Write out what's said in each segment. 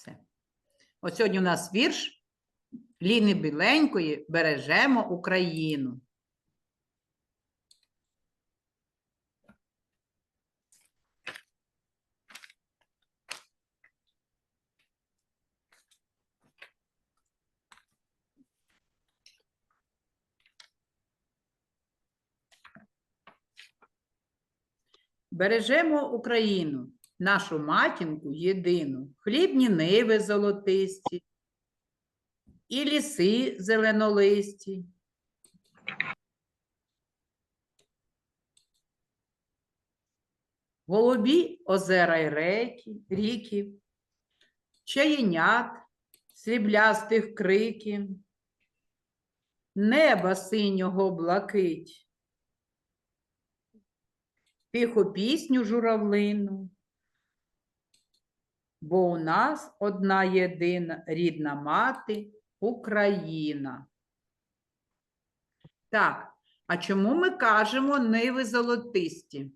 Все. От сьогодні у нас вірш Ліни Біленької бережемо Україну. Бережемо Україну, нашу матінку єдину, хлібні ниви золотисті, і ліси зеленолисті. Голубі озера й реки, ріки, чаєнят, сріблястих криків, неба синього блакить, тиху пісню журавлину, бо у нас одна єдина рідна мати Україна. Так, а чому ми кажемо ниви золотисті?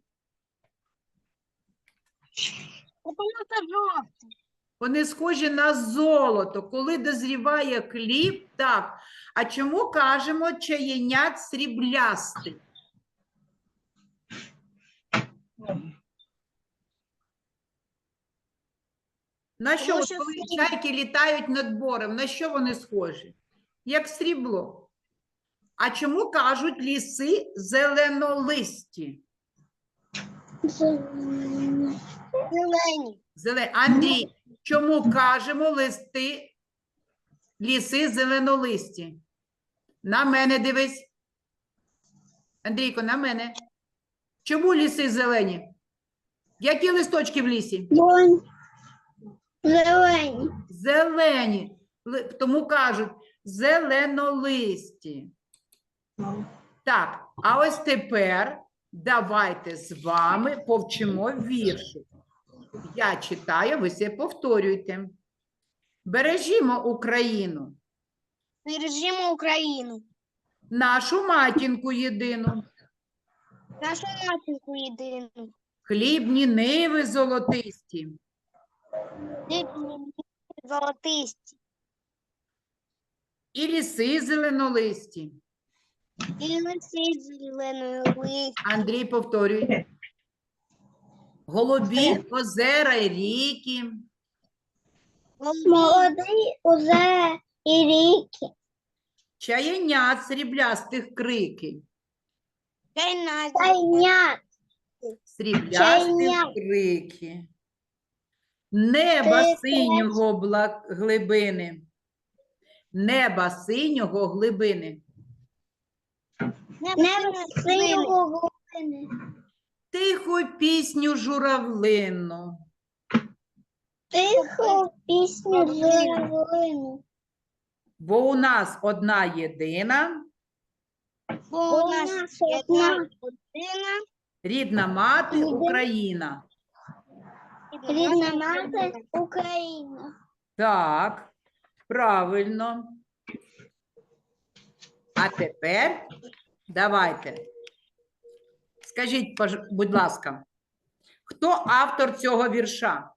Вони схожі на золото. Коли дозріває хліб, так. А чому кажемо чаєнят сріблястий? На що, Тому що коли чайки літають над борем, на що вони схожі? Як срібло. А чому кажуть ліси зеленолисті? Зелень. Зеле... Андрій, чому кажемо листи, ліси зеленолисті? На мене дивись. Андрійко, на мене. Чому ліси зелені? Які листочки в лісі? Зелень. Зелені. Ли- Тому кажуть зеленолисті. Так, а ось тепер давайте з вами повчимо віршик. Я читаю, ви все повторюйте. Бережімо Україну, Бережемо Україну. нашу матінку єдину, Нашу матінку єдину. хлібні ниви золотисті, Золотисті. і ліси зеленолисті. І лиси зеленої листі. Андрій повторює. Голубі, озера й ріки, Молоді узе і ріки. чаєнят сріблястих крики, Тайнят. сріблястих Чайня. крики, неба синього бла... глибини, неба синього глибини, Небо синього глибини. тиху пісню журавлину, Тиху пісню зелену. бо у нас одна єдина, Бо у нас одна година. рідна мати Україна. Рідна мати Україна. Так, правильно. А тепер давайте. Скажіть, будь ласка, хто автор цього вірша?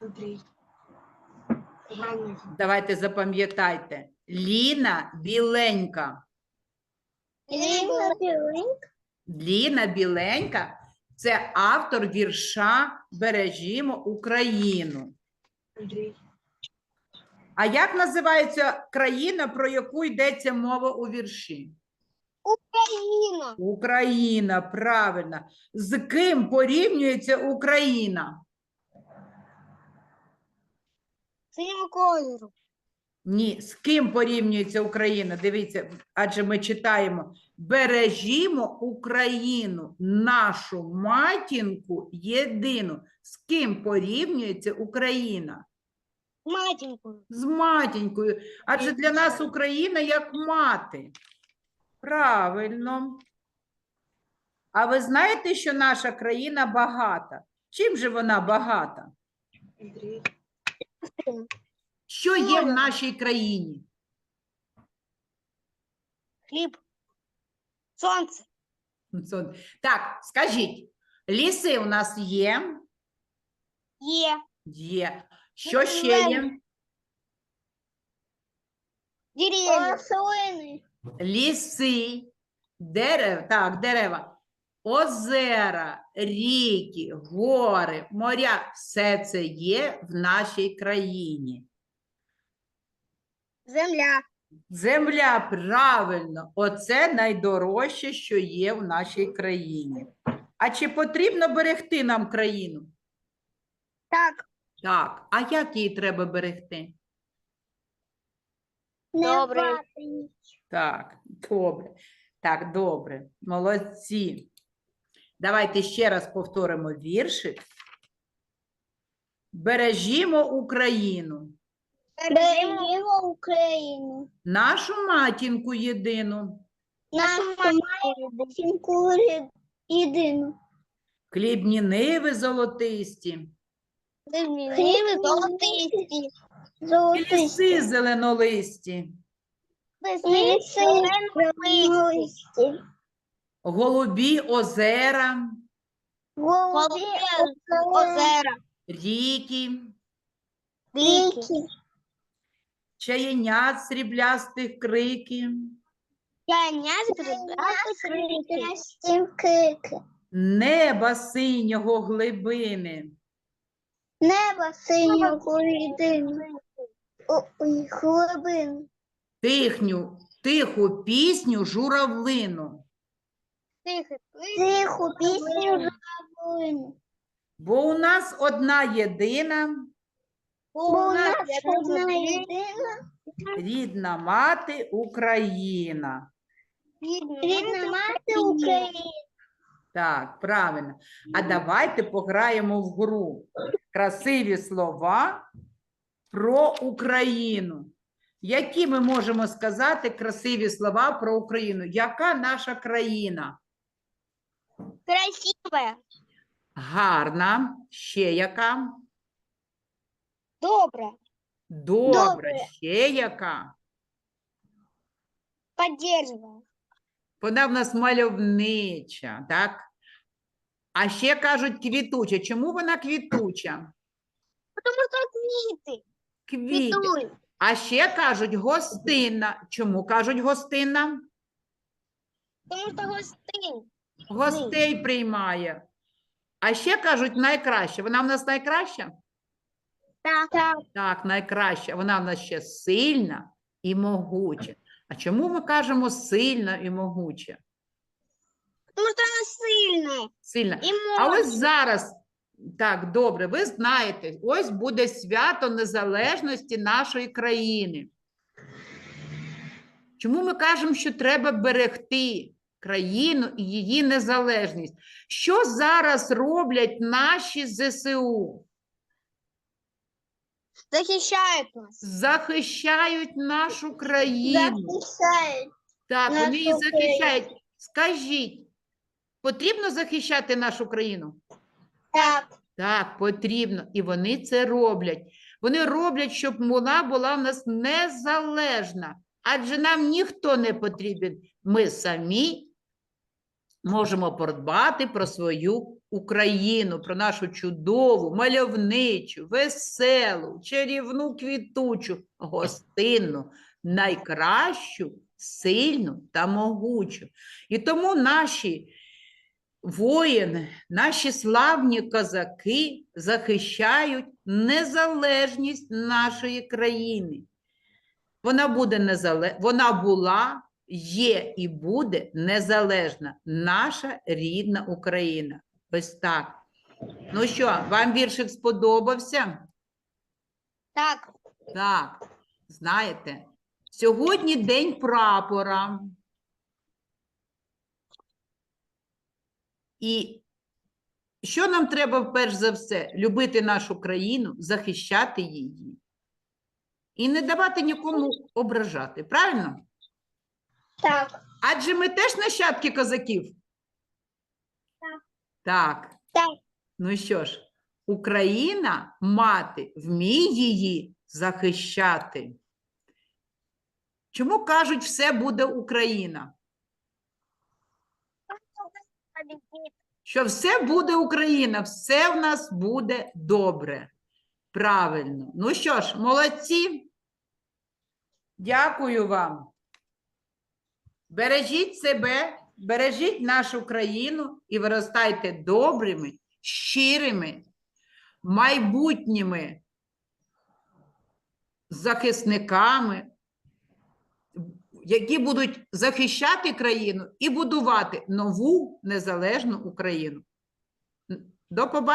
Андрій. Давайте запам'ятайте. Ліна Біленька. Рідна біленька. Ліна Біленька це автор вірша Бережімо Україну. А як називається країна, про яку йдеться мова у вірші? Україна. Україна, правильно. З ким порівнюється Україна? Синього кольору. Ні, з ким порівнюється Україна? Дивіться, адже ми читаємо: бережімо Україну, нашу матінку єдину. З ким порівнюється Україна? Матінкою. З матінькою. Адже для нас Україна як мати. Правильно. А ви знаєте, що наша країна багата? Чим же вона багата? Що є в нашій країні? Хліб. Сонце. Сон- Так, скажіть, ліси у нас є? Є. Є. Що ще є? Деревья. Рослини. Ліси, дерев, так, дерева, озера, ріки, гори, моря. Все це є в нашій країні. Земля. Земля, правильно, оце найдорожче, що є в нашій країні. А чи потрібно берегти нам країну? Так. Так, а як її треба берегти? Добре. Так, добре. Так, добре. Молодці. Давайте ще раз повторимо віршик. Бережімо Україну, Бережімо Україну. нашу матінку єдину, Нашу матінку єдину. хлібні ниви золотисті, Хліби золотисті. Золотисті. ліси зеленолисті, Ліси зеленолисті. голубі озера, Голубі Озера. ріки, Ріки. Чаєнят сріблястих крики, Яня крики. неба синього глибини. Небо синього єдини. Ой, глибин. тихню, тиху пісню журавлину, Тиху пісню журавлину. бо у нас одна єдина у нас одна єдина. рідна мати Україна. Рідна мати України. Так, правильно. А давайте пограємо в гру. Красиві слова про Україну. Які ми можемо сказати красиві слова про Україну? Яка наша країна? Красивая. Гарна, ще яка? Добра, Добре. ще яка? Поддерживая. Вона в нас мальовнича, так? А ще кажуть квітуча. Чому вона квітуча? Что цветы. Квіти. Цветуют. А ще кажуть гостинна. Чому кажуть гостинна? Потому что гостынь. Гостей приймає. А ще кажуть найкраще. Вона в нас найкраща? Так. Так. Так, найкраща. Вона в нас ще сильна і могуча. А чому ми кажемо сильна і могуча? Потому что она сильная. Сильна. И А ось зараз, так, добре, ви знаєте, ось буде свято незалежності нашої країни. Чому ми кажемо, що треба берегти країну і її незалежність? Що зараз роблять наші ЗСУ? Захищают нас. Захищають нашу країну. Захищають. Так, вони її нашу захищають. Скажіть, потрібно захищати нашу країну? Так. Так, потрібно. І вони це роблять. Вони роблять, щоб вона була в нас незалежна. Адже нам ніхто не потрібен. Ми самі можемо подбати про свою Україну, про нашу чудову, мальовничу, веселу, чарівну квітучу, гостинну, найкращу, сильну та могучу. І тому наші воїни, наші славні козаки захищають незалежність нашої країни. Вона буде незале... Вона була, є і буде незалежна. Наша рідна Україна. Ось так. Ну що, вам віршик сподобався? Так. Так, знаєте, сьогодні день прапора. І що нам треба перш за все? Любити нашу країну, захищати її і не давати нікому ображати. Правильно? Так. Адже ми теж нащадки козаків. Так. Так. Ну що ж, Україна, мати, вміє її захищати. Чому кажуть, все буде Україна? Що все буде Україна, все в нас буде добре. Правильно. Ну що ж, молодці. Дякую вам. Бережіть себе, бережіть нашу країну і виростайте добрими, щирими, майбутніми захисниками, які будуть захищати країну і будувати нову незалежну Україну. До побачення.